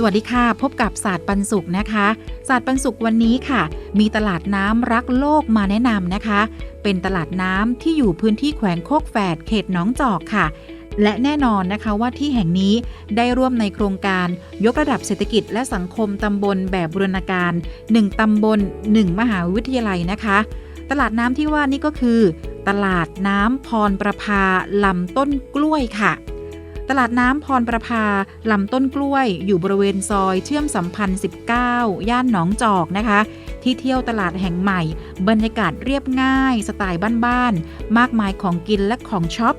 สวัสดีค่ะ พบกับศาสตร์ปันสุขนะคะศาสตร์ปันสุขวันนี้ค่ะ มีตลาดน้ำรักโลกมาแนะนำนะคะ เป็นตลาดน้ำที่อยู่พื้นที่แขวงโคกแฝดเขตหนองจอกค่ะ และแน่นอนนะคะว่าที่แห่งนี้ได้ร่วมในโครงการ ยกระดับเศรษฐกิจและสังคมตำบลแบบบูรณาการ 1ตำบล 1 มหาวิทยาลัยนะคะ ตลาดน้ำที่ว่านี่ก็คือ ตลาดน้ำพรประภาลำต้นกล้วยค่ะ ตลาดน้ำพรประภาลำต้นกล้วย อยู่บริเวณซอยเชื่อมสัมพันธ์ 19 ย่านหนองจอกนะคะ ที่เที่ยวตลาดแห่งใหม่ บรรยากาศเรียบง่าย สไตล์บ้านๆ มากมายของกินและของช็อป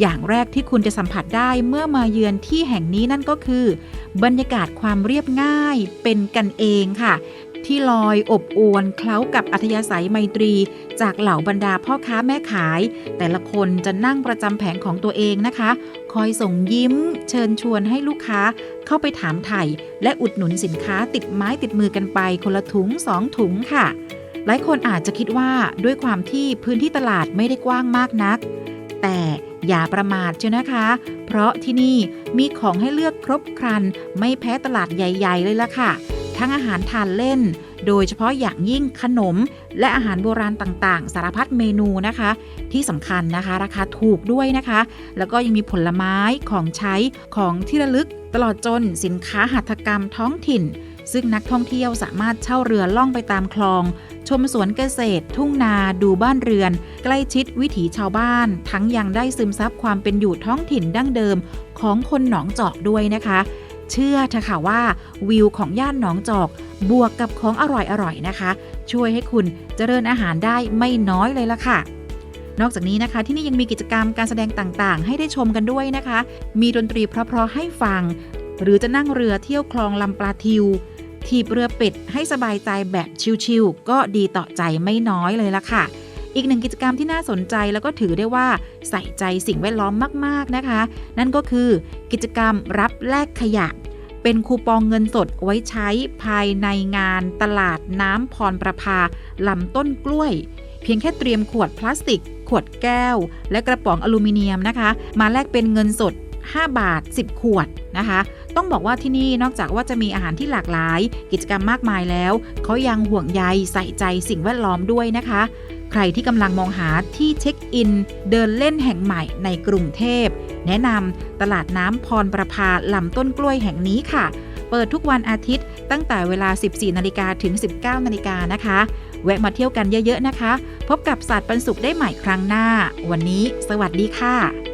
อย่างแรกที่คุณจะสัมผัสได้เมื่อมาเยือนที่แห่งนี้นั่นก็คือ บรรยากาศความเรียบง่ายเป็นกันเองค่ะ ที่ลอยอบอวนเคล้ากับอัธยาศัยไมตรี จากเหล่าบรรดาพ่อค้าแม่ขาย แต่ละคนจะนั่งประจำแผงของตัวเองนะคะ คอยส่งยิ้ม เชิญชวนให้ลูกค้าเข้าไปถามไถ่และอุดหนุนสินค้าติดไม้ติดมือกันไป คนละถุงสองถุงค่ะ หลายคนอาจจะคิดว่าด้วยความที่พื้นที่ตลาดไม่ได้กว้างมากนัก แต่อย่าประมาทเชียวนะคะ เพราะที่นี่มีของให้เลือกครบครัน ไม่แพ้ตลาดใหญ่ ๆ เลยล่ะค่ะ ทั้งอาหารทานเล่น โดยเฉพาะอย่างยิ่งขนม และอาหารโบราณต่างๆ สารพัดเมนูนะคะ ที่สำคัญนะคะ ราคาถูกด้วยนะคะ แล้วก็ยังมีผลไม้ของใช้ของที่ระลึก ตลอดจนสินค้าหัตถกรรมท้องถิ่น ซึ่งนักท่องเที่ยวสามารถเช่าเรือล่องไปตามคลอง ชมสวนเกษตร ทุ่งนาดูบ้านเรือน ใกล้ชิดวิถีชาวบ้าน ทั้งยังได้ซึมซับความเป็นอยู่ท้องถิ่นดั้งเดิม ของคนหนองจอกด้วยนะคะ เชื่อเถอะค่ะว่าวิวของย่านหนองจอก บวกกับของอร่อยๆนะคะ ช่วยให้คุณเจริญอาหารได้ไม่น้อยเลยล่ะค่ะ นอกจากนี้นะคะ ที่นี่ยังมีกิจกรรมการแสดงต่างๆ ให้ได้ชมกันด้วยนะคะ มีดนตรีเพราะๆให้ฟัง หรือจะนั่งเรือเที่ยวคลองลำปลาทิวถีบเรือเป็ดให้สบายใจแบบชิลๆก็ดีต่อใจไม่น้อยเลยล่ะค่ะ อีกหนึ่งกิจกรรมที่น่าสนใจแล้วก็ถือได้ว่าใส่ใจสิ่งแวดล้อมมาก ๆ นะคะ นั่นก็คือกิจกรรมรับแลกขยะ เป็นคูปองเงินสดไว้ใช้ภายในงานตลาดน้ำพรประภาลำต้นกล้วย เพียงแค่เตรียมขวดพลาสติก ขวดแก้ว และกระป๋องอลูมิเนียมนะคะ มาแลกเป็นเงินสด 5 บาท 10 ขวดนะคะ ต้องบอกว่าที่นี่นอกจากว่าจะมีอาหารที่หลากหลาย กิจกรรมมากมายแล้ว เขายังห่วงใยใส่ใจสิ่งแวดล้อมด้วยนะคะ ใครที่กำลังมองหาที่เช็คอิน เดินเล่นแห่งใหม่ในกรุงเทพ แนะนำตลาดน้ำพรประภาลำต้นกล้วยแห่งนี้ค่ะ เปิดทุกวันอาทิตย์ตั้งแต่เวลา 14 นาฬิกาถึง 19 นาฬิกานะคะ แวะมาเที่ยวกันเยอะๆนะคะ พบกับศาสตร์ปันสุขได้ใหม่ครั้งหน้า วันนี้ สวัสดีค่ะ